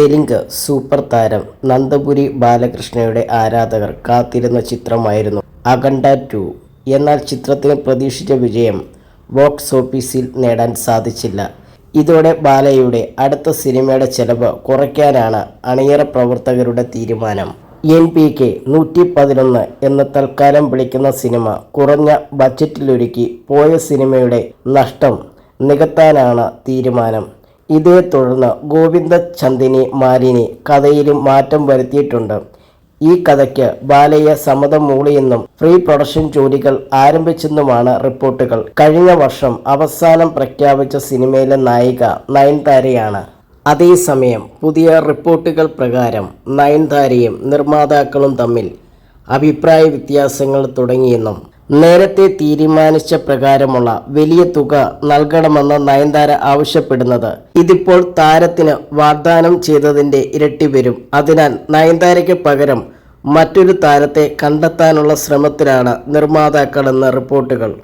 Telugu super താരം നന്ദപുരി ബാലകൃഷ്ണയുടെ ആരാധകർ കാത്തിരുന്ന ചിത്രമായിരുന്നു അഖണ്ഡ ടു. എന്നാൽ ചിത്രത്തിന് പ്രതീക്ഷിച്ച വിജയം ബോക്സ് ഓഫീസിൽ നേടാൻ സാധിച്ചില്ല. ഇതോടെ ബാലയുടെ അടുത്ത സിനിമയുടെ ചെലവ് കുറയ്ക്കാനാണ് അണിയറ പ്രവർത്തകരുടെ തീരുമാനം. എൻ പി കെ നൂറ്റി പതിനൊന്ന് എന്ന് തൽക്കാലം വിളിക്കുന്ന സിനിമ കുറഞ്ഞ ബജറ്റിലൊരുക്കി പോയ സിനിമയുടെ നഷ്ടം നികത്താനാണ് തീരുമാനം. ഇതേ തുടർന്ന് ഗോവിന്ദ ചന്ദിനി മാലിനി കഥയിലും മാറ്റം വരുത്തിയിട്ടുണ്ട്. ഈ കഥയ്ക്ക് ബാലയ്യ സമ്മതം മൂളിയെന്നും പ്രീ പ്രൊഡക്ഷൻ ജോലികൾ ആരംഭിച്ചെന്നുമാണ് റിപ്പോർട്ടുകൾ. കഴിഞ്ഞ വർഷം അവസാനം പ്രഖ്യാപിച്ച സിനിമയിലെ നായിക നയൻതാരയാണ്. അതേസമയം പുതിയ റിപ്പോർട്ടുകൾ പ്രകാരം നയൻതാരയും നിർമ്മാതാക്കളും തമ്മിൽ അഭിപ്രായ വ്യത്യാസങ്ങൾ തുടങ്ങിയെന്നും നേരത്തെ തീരുമാനിച്ച പ്രകാരമുള്ള വലിയ തുക നൽകണമെന്ന് നയൻതാര ആവശ്യപ്പെടുന്നത്. ഇതിപ്പോൾ താരത്തിന് വാഗ്ദാനം ചെയ്തതിന്റെ ഇരട്ടി വരും. അതിനാൽ നയൻതാരയ്ക്ക് പകരം മറ്റൊരു താരത്തെ കണ്ടെത്താനുള്ള ശ്രമത്തിലാണ് നിർമ്മാതാക്കളെന്ന് റിപ്പോർട്ടുകൾ.